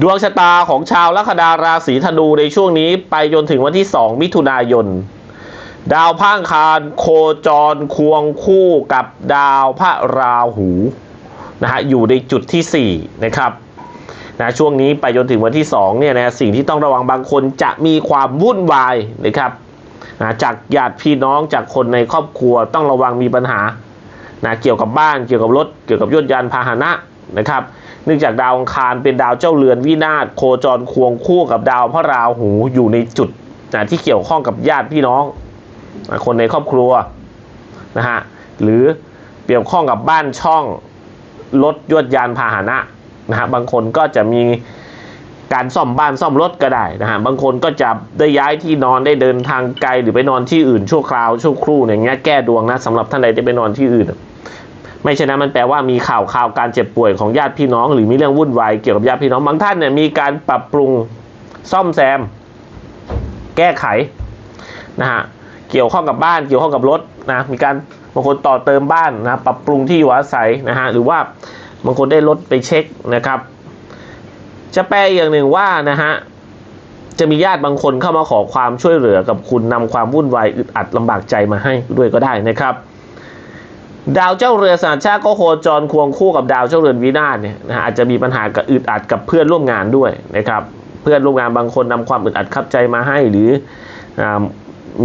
ดวงชะตาของชาวลัคนาราศีธนูในช่วงนี้ไปจนถึงวันที่ 2 มิถุนายน ดาวพระอังคารโคจรควงคู่กับดาวพระราหูนะฮะอยู่ในจุดที่ 4 นะครับนะช่วงนี้ไปจนถึงวันที่2เนี่ยนะสิ่งที่ต้องระวังบางคนจะมีความวุ่นวายนะครับนะจากญาติพี่น้องจากคนในครอบครัวต้องระวังมีปัญหานะเกี่ยวกับบ้านเกี่ยวกับรถเกี่ยวกับยนต์ยานพาหนะนะครับ เนื่องจากดาวอังคารเป็นดาวเจ้าเรือนวินาศโคจรควงคู่กับดาวพระราหูอยู่ในจุดนะที่เกี่ยวข้องกับญาติพี่น้อง คนในครอบครัวนะฮะหรือเกี่ยวข้องกับบ้านช่องรถยวดยานพาหนะนะฮะบางคนก็จะมีการซ่อมบ้านซ่อมรถก็ได้นะฮะบางคนก็จะได้ย้ายที่นอนได้เดินทางไกลหรือไปนอนที่อื่นชั่วคราวชั่วครู่อย่างเงี้ยแก้ดวงนะสำหรับท่านใดที่ไปนอนที่อื่น ไม่ใช่นะมันแปลว่ามีข่าวข่าวการเจ็บป่วยของญาติพี่น้อง หรือมีเรื่องวุ่นวายเกี่ยวกับญาติพี่น้องบางท่านเนี่ยมีการปรับปรุงซ่อมแซม แก้ไขนะฮะเกี่ยวข้องกับบ้านเกี่ยวข้องกับรถนะมีการบางคนต่อเติมบ้านนะปรับปรุงที่อยู่อาศัยนะฮะหรือว่าบางคนได้รถไปเช็คนะครับ จะแปลอย่างหนึ่งว่านะฮะจะมีญาติบางคนเข้ามาขอความช่วยเหลือกับคุณนำความวุ่นวายอึดอัดลำบากใจมาให้ด้วยก็ได้นะครับ ดาวเจ้าเรือสาชาติก็โคจรควงคู่กับดาวเจ้าเรือนวินาศเนี่ยนะฮะอาจจะมีปัญหากับอึดอัดกับเพื่อนร่วมงานด้วยนะครับเพื่อนร่วมงานบางคนนำความอึดอัดขับใจมาให้หรือ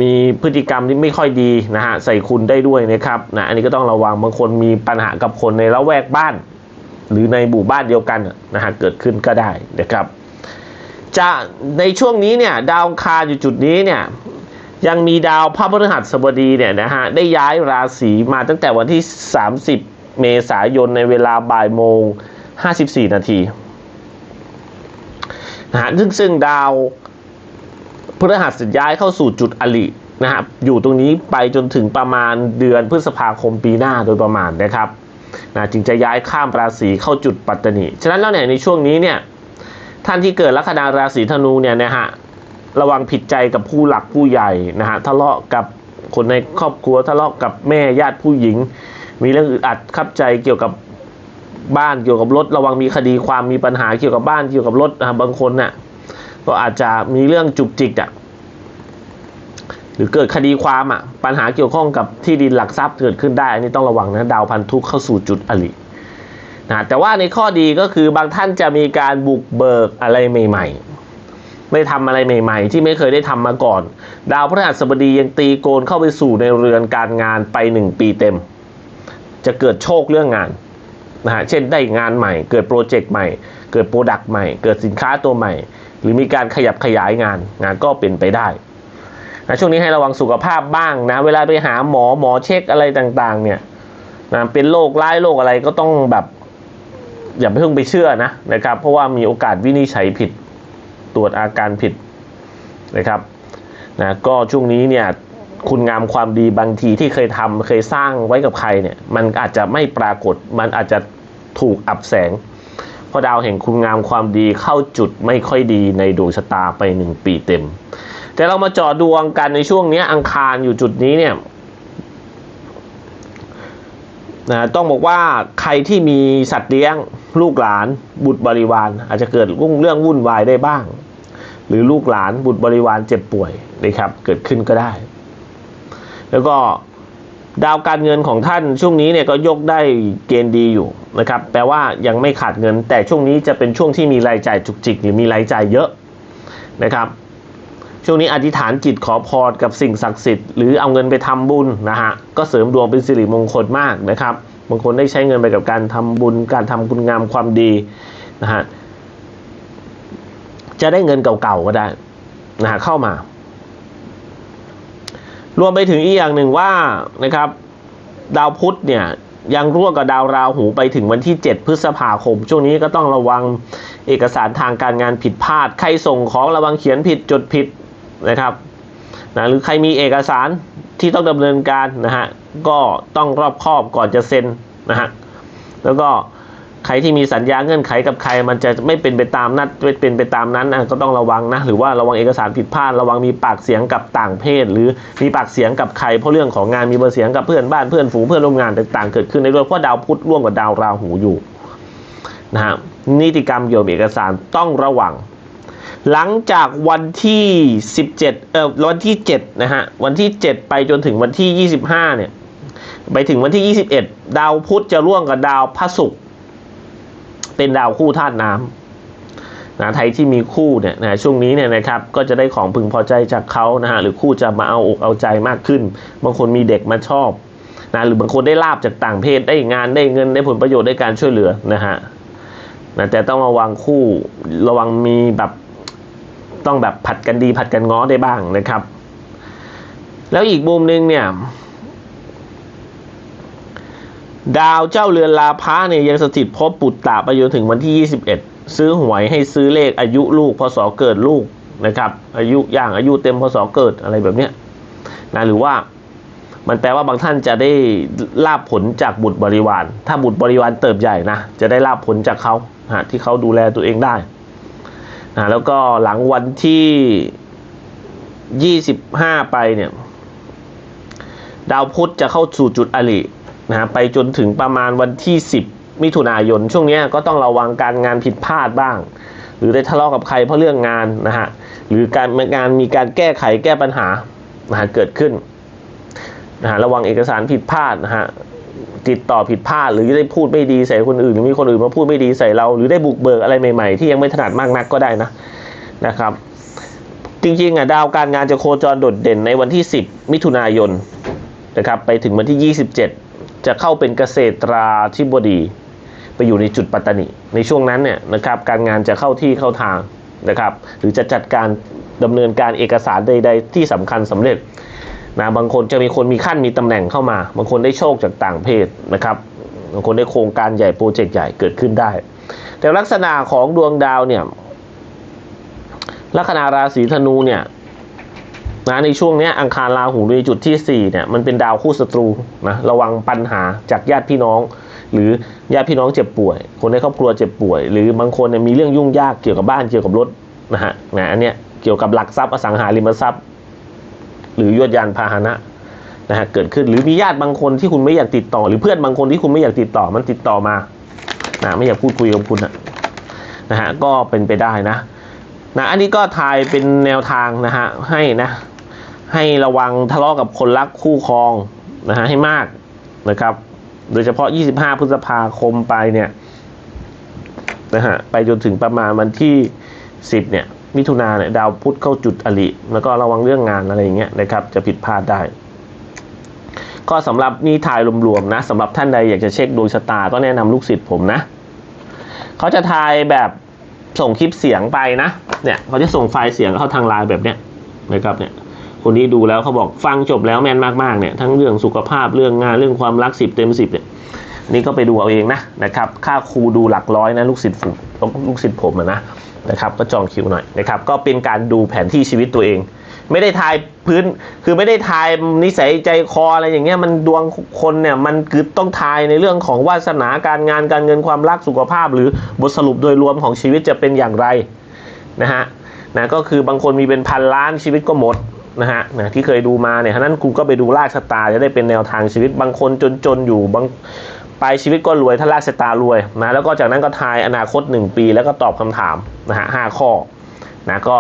มีพฤติกรรมที่ไม่ค่อยดีนะฮะใส่คุณได้ด้วยนะครับนะอันนี้ก็ต้องระวังบางคนมีปัญหากับคนในละแวกบ้าน หรือในหมู่บ้านเดียวกันนะฮะเกิดขึ้นก็ได้นะครับจะในช่วงนี้เนี่ยดาวคารอยู่จุดนี้เนี่ย ยังมีดาวพระพฤหัสบดีเนี่ยนะฮะได้ย้ายราศีมาตั้งแต่วันที่ 30 เมษายนในเวลาบ่ายโมง 54 นาทีนะฮะซึ่งซึ่งดาวพฤหัสย้ายเข้าสู่จุดอลินะฮะอยู่ตรงนี้ไปจนถึงประมาณเดือนพฤษภาคมปีหน้าโดยประมาณนะครับนะจึงจะย้ายข้ามราศีเข้าจุดปัตตนีฉะนั้นแล้วเนี่ยในช่วงนี้เนี่ยท่านที่เกิดลัคนาราศีธนูเนี่ยนะฮะ ระวังผิดใจกับผู้หลักผู้ใหญ่นะฮะทะเลาะกับคนในครอบครัวทะเลาะกับแม่ญาติผู้หญิง มีเรื่องอึดอัดขับใจเกี่ยวกับบ้านเกี่ยวกับรถ ระวังมีคดีความมีปัญหาเกี่ยวกับบ้านเกี่ยวกับรถนะบางคนน่ะก็อาจจะมีเรื่องจุกจิกอะหรือเกิดคดีความอะปัญหาเกี่ยวข้องกับที่ดินหลักทรัพย์เกิดขึ้นได้ อันนี้ต้องระวังนะดาวพันธุเข้าสู่จุดอรินะแต่ว่าในข้อดีก็คือบางท่านจะมีการบุกเบิกอะไรใหม่ ๆ ไม่ทำอะไรใหม่ๆ ที่ไม่เคยได้ทำมาก่อน ดาวพฤหัสบดียังตีโกนเข้าไปสู่ในเรือนการงานไปหนึ่งปีเต็ม จะเกิดโชคเรื่องงานนะฮะเช่นได้งานใหม่ เกิดโปรเจกต์ใหม่ เกิดโปรดักต์ใหม่ เกิดสินค้าตัวใหม่ หรือมีการขยับขยายงานงานก็เป็นไปได้นะช่วงนี้ให้ระวังสุขภาพบ้างนะเวลาไปหาหมอหมอเช็คอะไรต่างๆ เนี่ยนะเป็นโรคร้ายโรคอะไรก็ต้องแบบอย่าเพิ่งไปเชื่อนะนะครับ เพราะว่ามีโอกาสวินิจฉัยผิด ตรวจอาการผิดนะครับนะก็ช่วงนี้เนี่ยคุณงามความดีบางทีที่เคยทำเคยสร้างไว้กับใครเนี่ยมันอาจจะไม่ปรากฏมันอาจจะถูกอับแสง เพราะดาวแห่งคุณงามความดีเข้าจุดไม่ค่อยดีในดวงชะตาไปหนึ่งปีเต็ม แต่เรามาจอดวงกันในช่วงนี้อังคารอยู่จุดนี้เนี่ยนะต้องบอกว่าใครที่มีสัตว์เลี้ยงลูกหลานบุตรบริวาร อาจจะเกิดเรื่องวุ่นวายได้บ้าง หรือลูกหลานบุตรบริวารเจ็บป่วยนะครับ เกิดขึ้นก็ได้ แล้วก็ดาวการเงินของท่านช่วงนี้เนี่ยก็ยกได้เกณฑ์ดีอยู่นะครับ แปลว่ายังไม่ขาดเงิน แต่ช่วงนี้จะเป็นช่วงที่มีรายจ่ายจุกจิกหรือมีรายจ่ายเยอะนะครับ ช่วงนี้อธิษฐานจิตขอพรกับสิ่งศักดิ์สิทธิ์หรือเอาเงินไปทำบุญนะฮะก็เสริมดวงเป็นสิริมงคลมากนะครับบางคนได้ใช้เงินไปกับการทำบุญการทำคุณงามความดีนะฮะ จะได้เงินเก่าๆก็ได้นะฮะเข้ามารวมไปถึงอีกอย่างหนึ่งว่านะครับ ดาวพุธเนี่ยยังร่วมกับดาวราหูไปถึงวันที่ 7 พฤษภาคม ช่วงนี้ก็ต้องระวังเอกสารทางการงานผิดพลาด ใครส่งของระวังเขียนผิดจดผิดนะครับนะหรือใครมีเอกสารที่ต้องดำเนินการนะฮะก็ต้องรอบคอบก่อนจะเซ็นนะฮะแล้วก็ ใครที่มีสัญญาเงื่อนไขกับใคร มันจะไม่เป็นไปตามนัดไม่เป็นไปตามนั้นนะก็ต้องระวังนะ หรือว่าระวังเอกสารผิดพลาด ระวังมีปากเสียงกับต่างเพศ หรือมีปากเสียงกับใคร เพราะเรื่องของงานมีเบอร์เสียงกับเพื่อนบ้านเพื่อนฝูงเพื่อนร่วมงานต่างๆ เกิดขึ้นในด้วยเพราะดาวพุธร่วมกับดาวราหูอยู่นะฮะนิติกรรมเกี่ยวกับเอกสารต้องระวัง หลังจากวันที่ 17เอ่อวันที่7นะฮะวันที่ 7 ไปจนถึงวันที่ 25เนี่ยไปถึงวันที่ 21 ดาวพุธจะร่วมกับดาวพระศุกร์ เป็นดาวคู่ธาตุน้ำนะใครที่มีคู่เนี่ยนะช่วงนี้เนี่ยนะครับก็จะได้ของพึงพอใจจากเขานะฮะหรือคู่จะมาเอาอกเอาใจมากขึ้น บางคนมีเด็กมาชอบนะหรือบางคนได้ลาบจากต่างเพศได้งานได้เงินได้ผลประโยชน์ได้การช่วยเหลือนะฮะนะแต่ต้องระวังคู่ระวังมีแบบต้องแบบผัดกันดีผัดกันง้อได้บ้างนะครับ แล้วอีกมุมหนึ่งเนี่ย ดาวเจ้าเรือนลาพะเนี่ยยังสถิตพบปุตตะไปจนถึงวันที่ 21 ซื้อหวยให้ซื้อเลขอายุลูกพศเกิดลูกนะครับ อายุย่างอายุเต็มพศเกิดอะไรแบบเนี้ยนะหรือว่ามันแปลว่าบางท่านจะได้ลาบผลจากบุตรบริวาร ถ้าบุตรบริวารเติบใหญ่นะจะได้ลาบผลจากเขาฮะที่เขาดูแลตัวเองได้นะแล้วก็หลังวันที่ 25 ไปเนี่ย ดาวพุธจะเข้าสู่จุดอริ นะฮะไปจนถึงประมาณวันที่ 10 มิถุนายน ช่วงนี้ก็ต้องระวังการงานผิดพลาดบ้าง หรือได้ทะเลาะกับใครเพราะเรื่องงานนะฮะหรือการงานมีการแก้ไขแก้ปัญหานะฮะเกิดขึ้นนะฮะระวังเอกสารผิดพลาดนะฮะติดต่อผิดพลาดหรือได้พูดไม่ดีใส่คนอื่น หรือมีคนอื่นมาพูดไม่ดีใส่เรา หรือได้บุกเบิกอะไรใหม่ๆ ที่ยังไม่ถนัดมากนักก็ได้นะนะครับ จริงๆอะดาวการงานจะโคจรโดดเด่นในวันที่ 10 มิถุนายนนะครับไปถึงวันที่ 27 จะเข้าเป็นเกษตราธิบดี ไปอยู่ในจุดปัตตานี ในช่วงนั้นเนี่ยนะครับการงานจะเข้าที่เข้าทางนะครับ หรือจะจัดการดำเนินการเอกสารใด ๆ ที่สำคัญสำเร็จนะบางคนจะมีคนมีขั้นมีตำแหน่งเข้ามา บางคนได้โชคจากต่างเพศนะครับบางคนได้โครงการใหญ่โปรเจกต์ใหญ่เกิดขึ้นได้ แต่ลักษณะของดวงดาวเนี่ยลัคนาราศีธนูเนี่ย นะในช่วงนี้อังคารราหูในจุดที่สี่เนี่ยมันเป็นดาวคู่ศัตรูนะระวังปัญหาจากญาติพี่น้อง หรือญาติพี่น้องเจ็บป่วย คนในครอบครัวเจ็บป่วย หรือบางคนเนี่ยมีเรื่องยุ่งยากเกี่ยวกับบ้านเกี่ยวกับรถนะฮะนะอันเนี้ยเกี่ยวกับหลักทรัพย์อสังหาริมทรัพย์ หรือยวดยานพาหนะนะฮะเกิดขึ้นหรือมีญาติบางคนที่คุณไม่อยากติดต่อ หรือเพื่อนบางคนที่คุณไม่อยากติดต่อมันติดต่อมานะไม่อยากพูดคุยกับคุณนะนะฮะก็เป็นไปได้นะนะอันนี้ก็ทายเป็นแนวทางนะฮะให้นะ ให้ระวังทะเลาะกับคนรักคู่ครองนะฮะให้มากนะครับ โดยเฉพาะ 25 พฤษภาคมไปเนี่ยนะฮะไปจนถึงประมาณวันที่ 10 เนี่ย มิถุนาเนี่ยดาวพุธเข้าจุดอริแล้วก็ระวังเรื่องงานอะไรอย่างเงี้ยนะครับ จะผิดพลาดได้ ก็สำหรับนี่ทายรวมๆนะสำหรับท่านใดอยากจะเช็คดวงชะตาก็แนะนำลูกศิษย์ผมนะเขาจะทายแบบส่งคลิปเสียงไปนะ เนี่ยเขาจะส่งไฟล์เสียงเข้าทางไลน์แบบเนี้ยนะครับเนี่ย คนนี้ดูแล้วเขาบอกฟังจบแล้วแม่นมากๆเนี่ยทั้งเรื่องสุขภาพเรื่องงานเรื่องความรักสิบเต็มสิบเนี่ยนี่ก็ไปดูเอาเองนะนะครับค่าครูดูหลักร้อยนะลูกศิษย์ผมลูกศิษย์ผมนะนะครับก็จองคิวหน่อยนะครับก็เป็นการดูแผนที่ชีวิตตัวเอง ไม่ได้ทายพื้นคือไม่ได้ทายนิสัยใจคออะไรอย่างเงี้ยมันดวงคนเนี่ยมันคือต้องทายในเรื่องของวาสนาการงานการเงินความรักสุขภาพ หรือบทสรุปโดยรวมของชีวิตจะเป็นอย่างไรนะฮะนะก็คือบางคนมีเป็นพันล้านชีวิตก็หมด นะฮะนะที่เคยดูมาเนี่ยฉะนั้นคุณก็ไปดูลากชะตาจะได้เป็นแนวทางชีวิตบางคนจนๆอยู่บางปลายชีวิตก็รวยถ้าลากชะตารวยนะแล้วก็จากนั้นก็ทายอนาคต 1 ปีแล้วก็ตอบคำถามนะฮะห้าข้อนะก็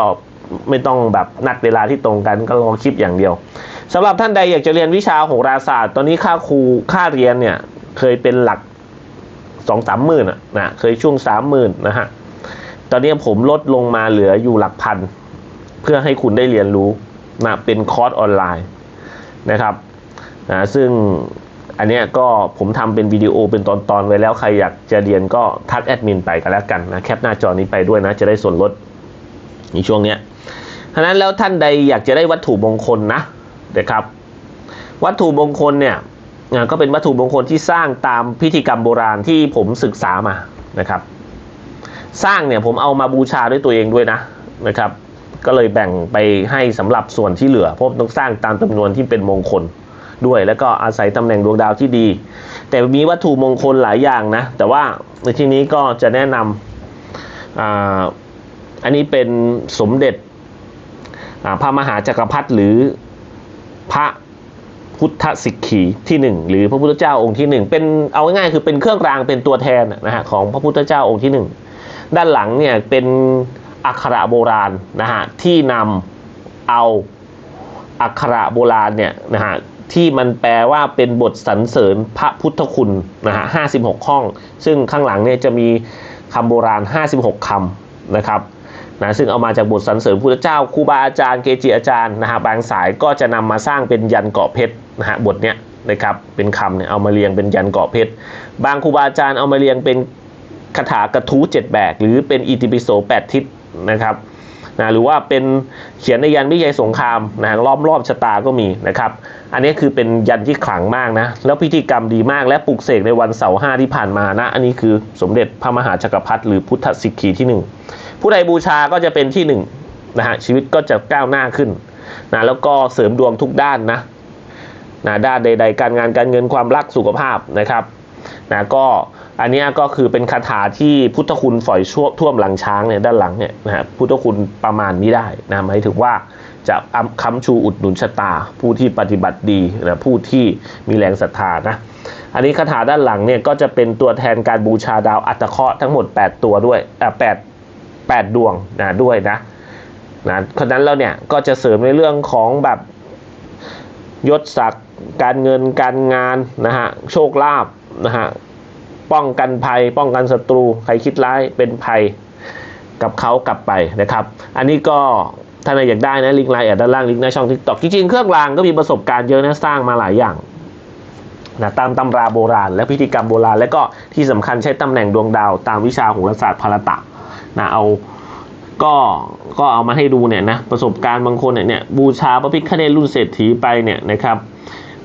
ไม่ต้องแบบนัดเวลาที่ตรงกันก็ลองคลิปอย่างเดียวสำหรับท่านใดอยากจะเรียนวิชาโหราศาสตร์ ตอนนี้ค่าครูค่าเรียนเนี่ยเคยเป็นหลักสองสามหมื่นอะนะเคยช่วงสามหมื่นนะฮะตอนนี้ผมลดลงมาเหลืออยู่หลักพัน เพื่อให้คุณได้เรียนรู้ นะเป็นคอร์สออนไลน์นะครับนะซึ่งอันเนี้ยก็ผมทำเป็นวิดีโอเป็นตอนๆไว้แล้วใครอยากจะเรียนก็ทักแอดมินไปกันแล้วกันนะแคปหน้าจอนี้ไปด้วยนะจะได้ส่วนลดในช่วงเนี้ยฉะนั้นแล้วท่านใดอยากจะได้วัตถุมงคลนะนะครับ วัตถุมงคลเนี่ยนะก็เป็นวัตถุมงคลที่สร้างตามพิธีกรรมโบราณที่ผมศึกษามานะครับ สร้างเนี่ยผมเอามาบูชาด้วยตัวเองด้วยนะนะครับ ก็เลยแบ่งไปให้สำหรับส่วนที่เหลือเพราะต้องสร้างตามจำนวนที่เป็นมงคลด้วย แล้วก็อาศัยตำแหน่งดวงดาวที่ดี แต่มีวัตถุมงคลหลายอย่างนะ แต่ว่าในที่นี้ก็จะแนะนำอาอันนี้เป็นสมเด็จพระมหาจักรพรรดิหรือพระพุทธสิกขีที่หนึ่งหรือพระพุทธเจ้าองค์ที่หนึ่งเป็นเอาง่ายๆคือเป็นเครื่องรางเป็นตัวแทนนะฮะของพระพุทธเจ้าองค์ที่หนึ่งด้านหลังเนี่ยเป็น อักขระโบราณนะฮะที่นำเอาอักขระโบราณเนี่ยนะฮะที่มันแปลว่าเป็นบทสรรเสริญพระพุทธคุณนะฮะห้าสิบหกข้อง ซึ่งข้างหลังเนี่ยจะมีคำโบราณ 56คำนะครับนะซึ่งเอามาจากบทสรรเสริญพุทธเจ้าครูบาอาจารย์เกจิอาจารย์นะฮะบางสายก็จะนำมาสร้างเป็นยันเกาะเพชรนะฮะบทเนี้ยนะครับเป็นคำเนี่ยเอามาเรียงเป็นยันเกาะเพชรบางครูบาอาจารย์เอามาเรียงเป็นคาถากระทู้เจ็ดแบก หรือเป็นอิติปิโสแปดทิศ นะครับนะหรือว่าเป็นเขียนในยันวิจัยสงครามนะรอบรอบชะตาก็มีนะครับ อันนี้คือเป็นยันที่ขลังมากนะ แล้วพิธีกรรมดีมากและปลุกเสกในวันเสาร์ห้าที่ผ่านมานะ อันนี้คือสมเด็จพระมหาจักรพรรดิหรือพุทธสิกขีที่หนึ่งผู้ใดบูชาก็จะเป็นที่หนึ่งนะฮะชีวิตก็จะก้าวหน้าขึ้นนะแล้วก็เสริมดวงทุกด้านนะนะด้านใด ๆ การงานการเงินความรักสุขภาพนะครับนะก็ อันนี้ก็คือเป็นคาถาที่พุทธคุณฝอยชั่วท่วมหลังช้างเนี่ยด้านหลังเนี่ยนะฮะพุทธคุณประมาณนี้ได้นะหมายถึงว่าจะค้ำชูอุดหนุนชะตา ผู้ที่ปฏิบัติดีนะผู้ที่มีแรงศรัทธานะอันนี้คาถาด้านหลังเนี่ยก็จะเป็นตัวแทนการบูชาดาวอัตเคราะห์ทั้งหมด 8 ตัวด้วยอ่าแปดแปดดวงนะด้วยนะนะเพราะนั้นแล้วเนี่ยก็จะเสริมในเรื่องของแบบยศศักดิ์การเงินการงานนะฮะโชคลาภนะฮะ ป้องกันภัย ป้องกันศัตรู ใครคิดร้ายเป็นภัยกับเขากลับไปนะครับ อันนี้ก็ถ้าใครอยากได้นะลิงก์ไลน์แอดด้านล่างลิงก์หน้าช่องทิกตอกจริงๆ เครื่องรางก็มีประสบการณ์เยอะนะสร้างมาหลายอย่างนะตามตำราโบราณ และพิธีกรรมโบราณ และก็ที่สำคัญใช้ตำแหน่งดวงดาวตามวิชาโหราศาสตร์พารตะนะเอาก็ก็เอามาให้ดูเนี่ยนะประสบการณ์บางคนเนี่ยเนี่ยบูชาพระพิฆเนศรุ่นเศรษฐีไปเนี่ยนะครับ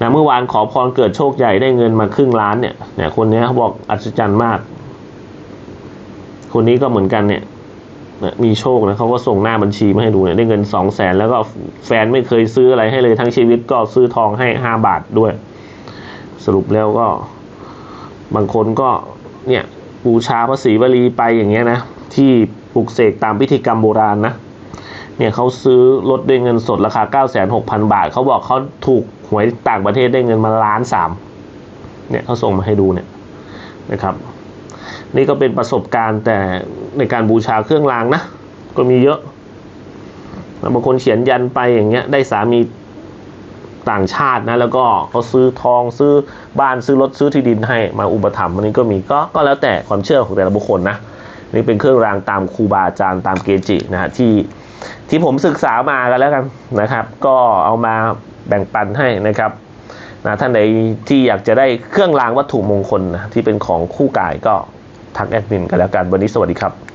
นะเมื่อวานขอพรเกิดโชคใหญ่ได้เงินมาครึ่งล้านเนี่ยเนี่ยคนนี้เขาบอกอัศจรรย์มาก คนนี้ก็เหมือนกันเนี่ยนะมีโชคนะเขาก็ส่งหน้าบัญชีมาให้ดูเนี่ยได้เงินสองแสนแล้วก็แฟนไม่เคยซื้ออะไรให้เลยทั้งชีวิตก็ซื้อทองให้ห้าบาทด้วย สรุปแล้วก็ บางคนก็เนี่ยบูชาพระศรีวลีไปอย่างเงี้ยนะ ที่ปลุกเสกตามพิธีกรรมโบราณนะเนี่ยเขาซื้อรถด้วยเงินสดราคา 9 6 0 0 0 บาท เขาบอกเขาถูก หวยต่างประเทศได้เงินมาล้านสามเนี่ยเขาส่งมาให้ดูเนี่ยนะครับ นี่ก็เป็นประสบการณ์แต่ในการบูชาเครื่องรางนะ ก็มีเยอะแล้วบางคนเขียนยันไปอย่างเงี้ยได้สามีต่างชาตินะ แล้วก็เขาซื้อทองซื้อบ้านซื้อรถซื้อที่ดินให้มาอุปถัมภ์อันนี้ก็มีก็ก็แล้วแต่ความเชื่อของแต่ละบุคคลนะนี่เป็นเครื่องรางตามครูบาอาจารย์ตามเกจินะฮะที่ที่ผมศึกษามากันแล้วกันนะครับ ก็เอามา แบ่งปันให้นะครับนะท่านใดที่อยากจะได้เครื่องรางวัตถุมงคลนะที่เป็นของคู่กายก็ทักแอดมินกันแล้วกันวันนี้สวัสดีครับ